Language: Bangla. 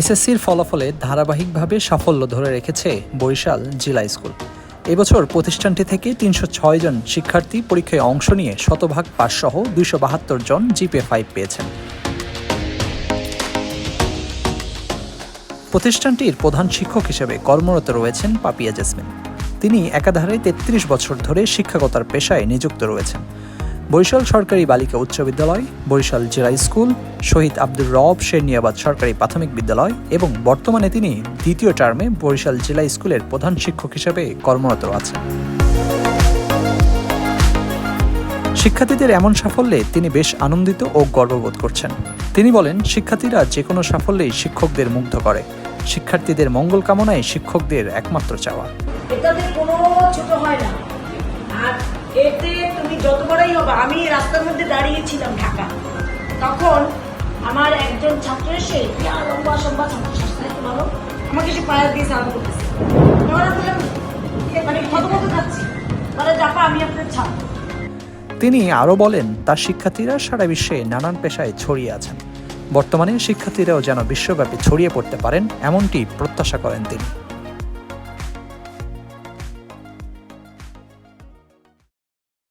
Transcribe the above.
এসএসসির ফলাফলে ধারাবাহিকভাবে সাফল্য ধরে রেখেছে বরিশাল জিলা স্কুল। এবছর প্রতিষ্ঠানটি থেকে তিনশো ছয় জন শিক্ষার্থী পরীক্ষায় অংশ নিয়ে শতভাগ পাস সহ দুইশো বাহাত্তর জন জিপে ফাইভ পেয়েছেন। প্রতিষ্ঠানটির প্রধান শিক্ষক হিসেবে কর্মরত রয়েছেন পাপিয়া জেসমিন। তিনি একাধারে তেত্রিশ বছর ধরে শিক্ষকতার পেশায় নিযুক্ত রয়েছেন। বরিশাল সরকারি বালিকা উচ্চ বিদ্যালয়, বরিশাল জেলা স্কুল, শহীদ আব্দুর রব শেরনিয়াবাদ সরকারি প্রাথমিক বিদ্যালয় এবং বর্তমানে তিনি দ্বিতীয় টার্মে বরিশাল জেলা স্কুলের প্রধান শিক্ষক হিসেবে কর্মরত আছেন। শিক্ষার্থীদের এমন সাফল্যে তিনি বেশ আনন্দিত ও গর্ববোধ করছেন। তিনি বলেন, শিক্ষার্থীরা যে কোনো সাফল্যেই শিক্ষকদের মুগ্ধ করে। শিক্ষার্থীদের মঙ্গল কামনায় শিক্ষকদের একমাত্র চাওয়া। ছোট হয় না। যত বড়ই হবে, আমি রাস্তার মধ্যে দাঁড়িয়েছিলাম ঢাকা। তখন আমার একজন ছাত্র এসে লম্বা সম্বা ছাত্র আমাকে সে পায়ে দিয়ে সালাম করতেছে। বললাম মানে তিনি আরও বলেন, তার শিক্ষার্থীরা সারা বিশ্বে নানান পেশায় ছড়িয়ে আছেন। বর্তমানে শিক্ষার্থীরাও যেন বিশ্বব্যাপী ছড়িয়ে পড়তে পারেন, এমনটি প্রত্যাশা করেন তিনি।